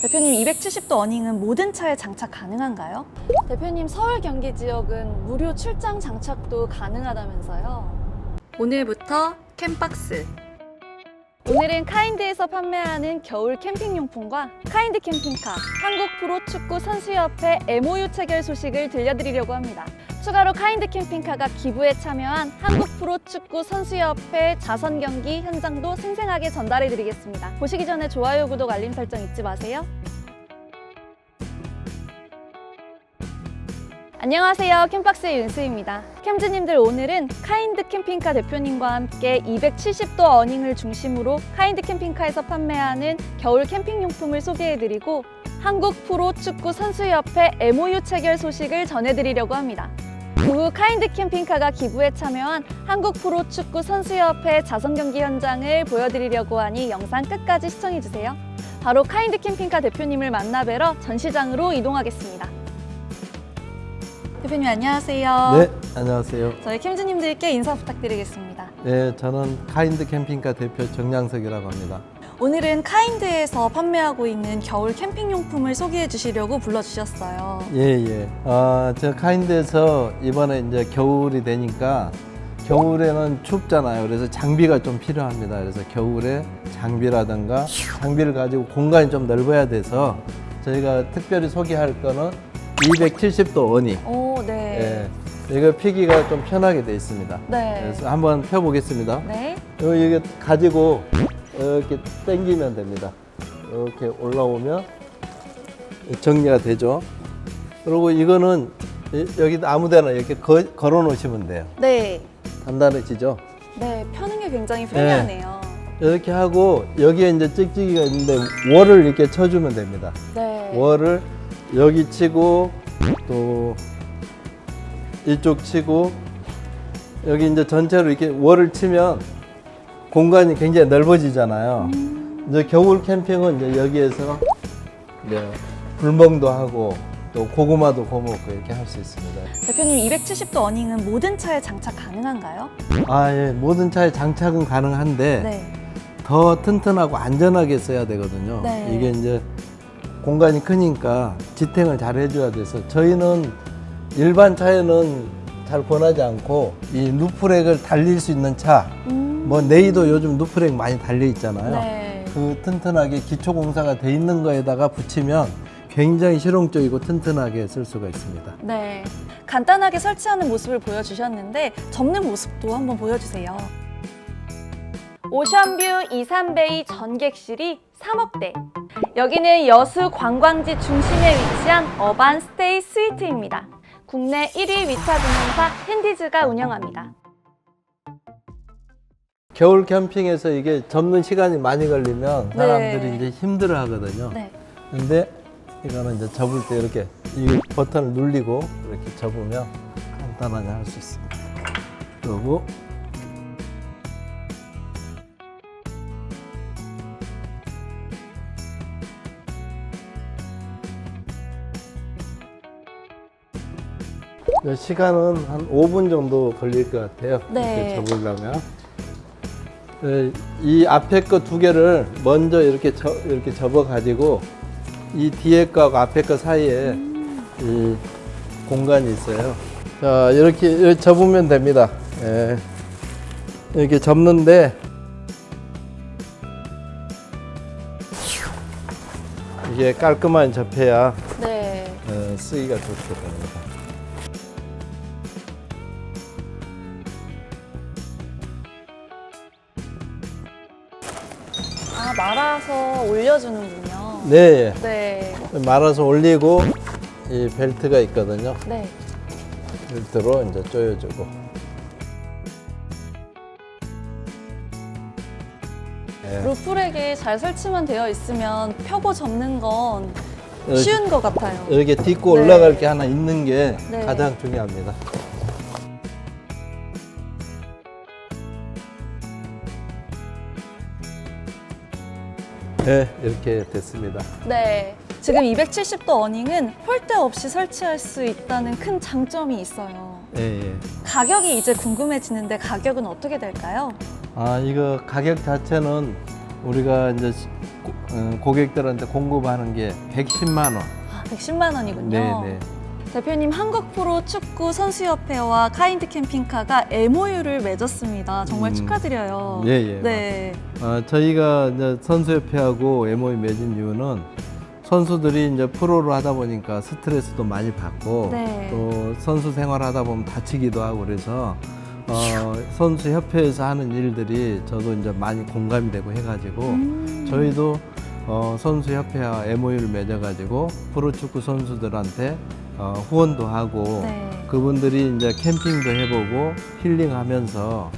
대표님 270도 어닝은 모든 차에 장착 가능한가요? 대표님 서울 경기 지역은 무료 출장 장착도 가능하다면서요. 오늘부터 캠박스. 오늘은 카인드에서 판매하는 겨울 캠핑용품과 카인드 캠핑카, 한국 프로축구 선수협회 MOU 체결 소식을 들려드리려고 합니다. 추가로 카인드 캠핑카가 기부에 참여한 한국 프로축구 선수협회 자선 경기 현장도 생생하게 전달해 드리겠습니다. 보시기 전에 좋아요, 구독, 알림 설정 잊지 마세요. 안녕하세요. 캠박스의 윤수입니다. 캠즈님들 오늘은 카인드 캠핑카 대표님과 함께 270도 어닝을 중심으로 카인드 캠핑카에서 판매하는 겨울 캠핑용품을 소개해드리고 한국 프로 축구 선수협회 MOU 체결 소식을 전해드리려고 합니다. 그후 카인드 캠핑카가 기부에 참여한 한국 프로 축구 선수협회 자선 경기 현장을 보여드리려고 하니 영상 끝까지 시청해주세요. 바로 카인드 캠핑카 대표님을 만나 뵈러 전시장으로 이동하겠습니다. 대표님 안녕하세요. 네, 안녕하세요. 저희 캠즈님들께 인사 부탁드리겠습니다. 네, 저는 카인드 캠핑카 대표 정양석이라고 합니다. 오늘은 카인드에서 판매하고 있는 겨울 캠핑용품을 소개해 주시려고 불러주셨어요. 예, 예. 아, 저 카인드에서 이번에 이제 겨울이 되니까 겨울에는 춥잖아요. 그래서 장비가 좀 필요합니다. 그래서 겨울에 장비라든가 장비를 가지고 공간이 좀 넓어야 돼서 저희가 특별히 소개할 거는 270도 어니. 오, 네. 예. 이거 피기가 좀 편하게 돼 있습니다. 네. 그래서 한번 펴보겠습니다. 네. 요 이게 가지고 이렇게 당기면 됩니다. 이렇게 올라오면 정리가 되죠. 그리고 이거는 이- 여기 아무데나 이렇게 거, 걸어 놓으시면 돼요. 네. 단단해지죠. 네. 펴는 게 굉장히 편리하네요. 이렇게 하고 여기에 이제 찍찍이가 있는데 월을 이렇게 쳐주면 됩니다. 네. 월을 여기 치고 또 이쪽 치고 여기 이제 전체로 이렇게 월을 치면 공간이 굉장히 넓어지잖아요. 이제 겨울 캠핑은 이제 여기에서 이제 불멍도 하고 또 고구마도 구워 먹고 이렇게 할 수 있습니다. 대표님 270도 어닝은 모든 차에 장착 가능한가요? 아, 예. 모든 차에 장착은 가능한데 네. 더 튼튼하고 안전하게 써야 되거든요. 네. 이게 이제 공간이 크니까 지탱을 잘 해줘야 돼서 저희는 일반 차에는 잘 권하지 않고 이 루프렉을 달릴 수 있는 차, 음. 뭐 네이도 요즘 루프렉 많이 달려 있잖아요. 네. 그 튼튼하게 기초 공사가 돼 있는 거에다가 붙이면 굉장히 실용적이고 튼튼하게 쓸 수가 있습니다. 네. 간단하게 설치하는 모습을 보여주셨는데 접는 모습도 한번 보여주세요. 오션뷰 23베이 전객실이 3억대. 여기는 여수 관광지 중심에 위치한 어반 스테이 스위트입니다. 국내 1위 위차 등용사 핸디즈가 운영합니다. 겨울 캠핑에서 이게 접는 시간이 많이 걸리면 네. 사람들이 이제 힘들어 하거든요. 네. 근데 이거는 이제 접을 때 이렇게 이 버튼을 누르고 이렇게 접으면 간단하게 할 수 있습니다. 그리고 이 시간은 한 5분 정도 걸릴 것 같아요. 네. 이렇게 접으려면. 네, 이 앞에 거 두 개를 먼저 이렇게 접, 이렇게 접어 가지고 이 뒤에 거하고 앞에 거 사이에 이 공간이 있어요. 자, 이렇게, 이렇게 접으면 됩니다. 예. 이렇게 접는데 이게 깔끔한 접해야 네. 어, 쓰기가 좋게 됩니다. 올려주는군요. 네, 네. 말아서 올리고 이 벨트가 있거든요. 네. 벨트로 이제 조여주고. 네. 루프렉이 잘 설치만 되어 있으면 펴고 접는 건 쉬운 것 같아요. 이렇게 딛고 네. 올라갈 게 하나 있는 게 네. 가장 중요합니다. 네, 이렇게 됐습니다. 네. 지금 270도 어닝은 폴대 없이 설치할 수 있다는 큰 장점이 있어요. 예, 예. 가격이 이제 궁금해지는데 가격은 어떻게 될까요? 아, 이거 가격 자체는 우리가 이제 시- 고- 음, 고객들한테 공급하는 게 110만 원. 아, 110만 원이군요. 네, 네. 대표님 한국 프로 축구 선수협회와 카인드 캠핑카가 MOU를 맺었습니다. 정말 음. 축하드려요. 예, 예. 네. 어, 저희가 이제 선수협회하고 MOU 맺은 이유는 선수들이 이제 프로로 하다 보니까 스트레스도 많이 받고 네. 또 선수 생활하다 보면 다치기도 하고 그래서 어, 선수 협회에서 하는 일들이 저도 이제 많이 공감이 되고 해가지고 음. 저희도 어, 선수 협회와 MOU를 맺어가지고 프로축구 선수들한테 어, 후원도 하고 네. 그분들이 이제 캠핑도 해보고 힐링하면서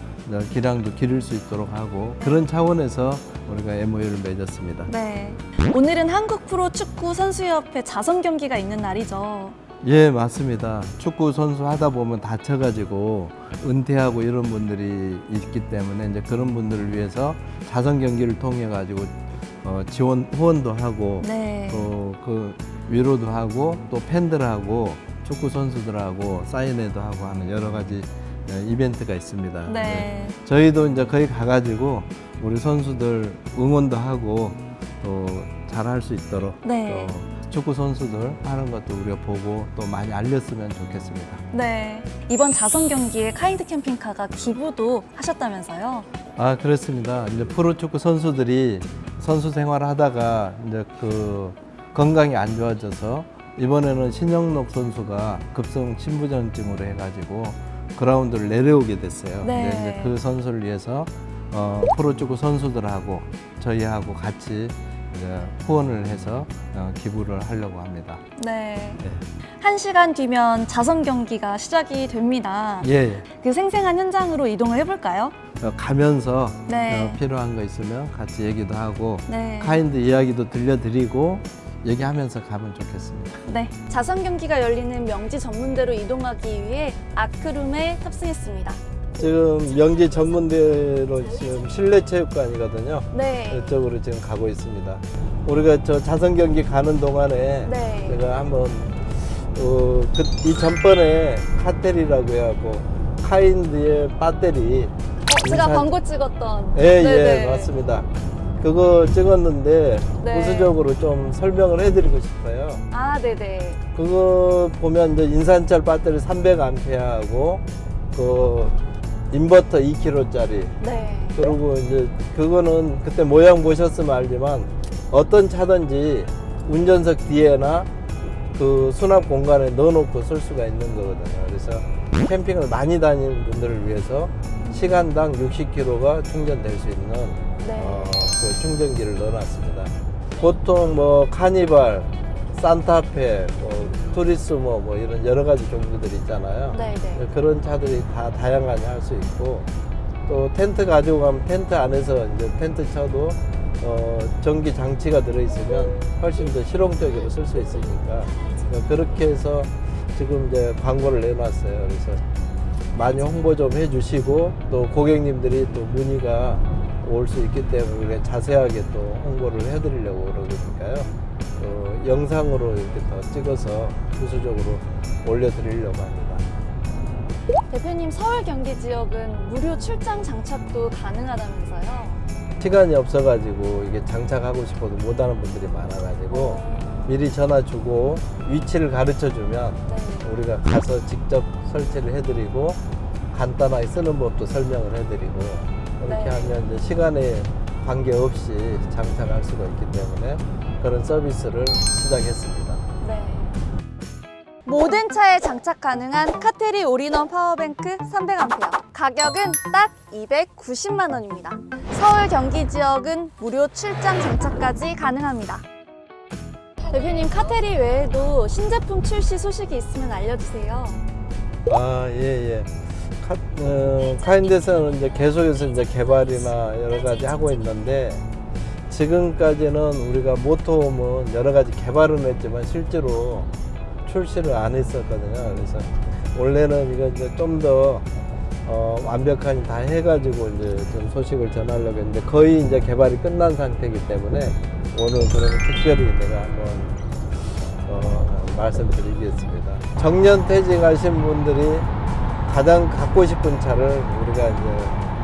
기량도 기를 수 있도록 하고 그런 차원에서 우리가 MOU를 맺었습니다. 네. 오늘은 한국 프로 축구 선수협회 자선 경기가 있는 날이죠. 예, 맞습니다. 축구 선수 하다 보면 다쳐가지고 은퇴하고 이런 분들이 있기 때문에 이제 그런 분들을 위해서 자선 경기를 통해 가지고 어, 지원 후원도 하고 네. 또 그 위로도 하고 또 팬들하고 축구 선수들하고 사인회도 하고 하는 여러 가지 어, 이벤트가 있습니다. 네. 저희도 이제 거기 가가지고 우리 선수들 응원도 하고 또 잘할 수 있도록 네. 또 축구 선수들 하는 것도 우리가 보고 또 많이 알렸으면 좋겠습니다. 네. 이번 자선 경기에 카인드 캠핑카가 기부도 하셨다면서요? 아 그렇습니다. 이제 프로 축구 선수들이 선수 생활을 하다가 이제 그 건강이 안 좋아져서 이번에는 신영록 선수가 급성 심부전증으로 해가지고 그라운드를 내려오게 됐어요. 네. 이제 그 선수를 위해서 어, 프로 축구 선수들하고 저희하고 같이 이제 후원을 해서 어, 기부를 하려고 합니다. 네. 네. 한 시간 뒤면 자선 경기가 시작이 됩니다. 예, 그 생생한 현장으로 이동을 해볼까요? 어, 가면서 네. 어, 필요한 거 있으면 같이 얘기도 하고 네. 카인드 이야기도 들려드리고 얘기하면서 가면 좋겠습니다. 네. 자선 경기가 열리는 명지 전문대로 이동하기 위해 아크룸에 탑승했습니다. 지금 영지 전문대로 지금 실내 체육관이거든요. 네. 이쪽으로 지금 가고 있습니다. 우리가 저 자선 경기 가는 동안에 네. 제가 한번 어, 그, 이 전번에 카텔이라고 해갖고 카인드의 배터리 어, 제가 인사- 광고 찍었던. 예. 예, 맞습니다. 그거 찍었는데 네. 우수적으로 좀 설명을 해드리고 싶어요. 아, 네네. 그거 보면 이제 인산철 배터리 300A하고 그 인버터 2kg짜리 네. 그리고 이제 그거는 그때 모양 보셨으면 알지만 어떤 차든지 운전석 뒤에나 그 수납 공간에 넣어놓고 쓸 수가 있는 거거든요. 그래서 캠핑을 많이 다니는 분들을 위해서 시간당 60km가 충전될 수 있는 네. 어, 그 충전기를 넣어놨습니다. 보통 뭐 카니발, 산타페, 뭐 투리스모 뭐 이런 여러 가지 종류들 있잖아요. 네네. 그런 차들이 다 다양하게 할 수 있고 또 텐트 가지고 가면 텐트 안에서 이제 텐트 쳐도 어, 전기 장치가 들어있으면 훨씬 더 실용적으로 쓸 수 있으니까 그렇게 해서 지금 이제 광고를 내놨어요. 그래서 많이 홍보 좀 해주시고 또 고객님들이 또 문의가 올 수 있기 때문에 자세하게 또 홍보를 해드리려고 그러니까요. 또 영상으로 이렇게 더 찍어서 부수적으로 올려드리려고 합니다. 대표님 서울 경기 지역은 무료 출장 장착도 가능하다면서요? 시간이 없어가지고 이게 장착하고 싶어도 못하는 분들이 많아가지고 미리 전화 주고 위치를 가르쳐 주면 네. 우리가 가서 직접 설치를 해드리고 간단하게 쓰는 법도 설명을 해드리고 그렇게 네. 하면 이제 시간에 관계없이 장착할 수가 있기 때문에 그런 서비스를 시작했습니다. 네. 모든 차에 장착 가능한 카테리 올인원 파워뱅크 300A. 가격은 딱 290만 원입니다. 서울 경기 지역은 무료 출장 장착까지 가능합니다. 대표님 카테리 외에도 신제품 출시 소식이 있으면 알려주세요. 아, 예, 예. 카, 어, 카인드에서는 이제 계속해서 이제 개발이나 여러 가지 하고 있는데 지금까지는 우리가 모토홈은 여러 가지 개발은 했지만 실제로 출시를 안 했었거든요. 그래서 원래는 이거 이제 좀더 어, 완벽하게 다 해가지고 이제 좀 소식을 전하려고 했는데 거의 이제 개발이 끝난 상태이기 때문에 오늘 그러면 특별히 내가 한번 어, 말씀드리겠습니다. 정년 퇴직하신 분들이 가장 갖고 싶은 차를 우리가 이제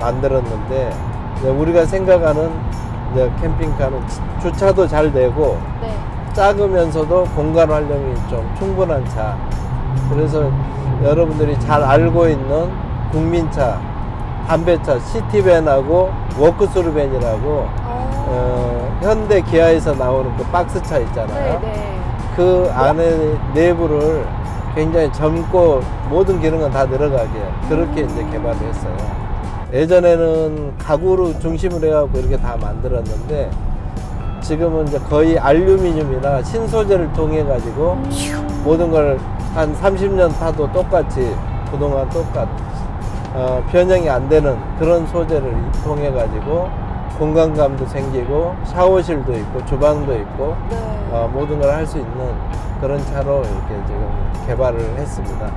만들었는데 이제 우리가 생각하는 이제 캠핑카는 지- 주차도 잘 되고 네. 작으면서도 공간 활용이 좀 충분한 차. 그래서 여러분들이 잘 알고 있는 국민차, 담배차, 시티밴하고 워크스루밴이라고 어. 어, 현대 기아에서 나오는 그 박스차 있잖아요. 네, 네. 그 안에 내부를 굉장히 젊고 모든 기능은 다 들어가게 그렇게 이제 개발을 했어요. 예전에는 가구로 중심으로 해갖고 이렇게 다 만들었는데 지금은 이제 거의 알루미늄이나 신소재를 통해 가지고 모든 걸 한 30년 타도 똑같이 그동안 똑같 어, 변형이 안 되는 그런 소재를 통해 가지고 공간감도 생기고 샤워실도 있고 주방도 있고 네. 어, 모든 걸 할 수 있는 그런 차로 이렇게 지금 개발을 했습니다.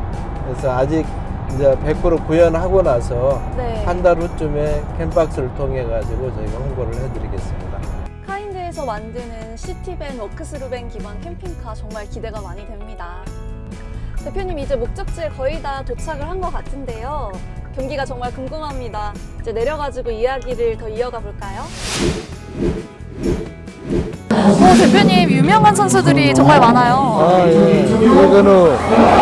그래서 아직 이제 100% 구현하고 나서 네. 한 달 후쯤에 캠박스를 통해 가지고 저희가 홍보를 해드리겠습니다. 카인드에서 만드는 시티밴, 워크스루밴 기반 캠핑카 정말 기대가 많이 됩니다. 대표님 이제 목적지에 거의 다 도착을 한 것 같은데요. 경기가 정말 궁금합니다. 이제 내려가지고 이야기를 더 이어가 볼까요? 오, 대표님 유명한 선수들이 정말 많아요. 아, 예. 이거는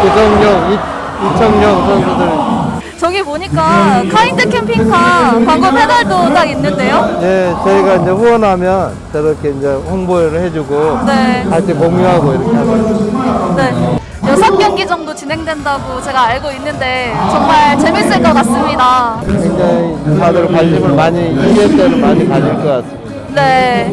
이성용, 이, 이청용 선수들. 저기 보니까 카인드 캠핑카 광고 페달도 딱 있는데요. 예, 저희가 이제 후원하면 저렇게 이제 홍보를 해주고 네. 같이 공유하고 이렇게 하고. 네. 여섯 경기 정도 진행된다고 제가 알고 있는데 정말 재밌을 것 같습니다. 굉장히 다들 관심을 많이, 이회 때는 많이 가질 것 같습니다. 네.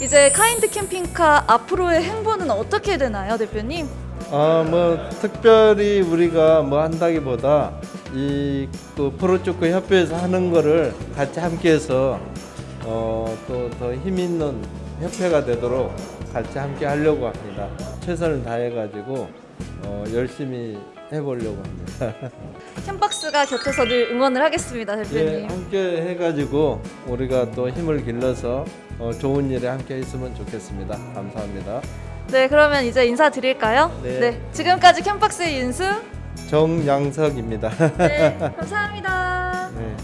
이제 카인드 캠핑카 앞으로의 행보는 어떻게 되나요, 대표님? 아, 뭐 특별히 우리가 뭐 한다기보다 이그 프로축구 협회에서 하는 거를 같이 함께해서 어, 또 더 힘 있는 협회가 되도록 같이 함께 하려고 합니다. 최선을 다해 가지고 어, 열심히 해보려고 합니다. 캠박스가 곁에서 늘 응원을 하겠습니다, 예, 대표님. 함께 해가지고 우리가 또 힘을 길러서 어, 좋은 일에 함께 했으면 좋겠습니다. 감사합니다. 네, 그러면 이제 인사드릴까요? 네. 지금까지 캠박스의 윤수. 정양석입니다. 네, 감사합니다. 네.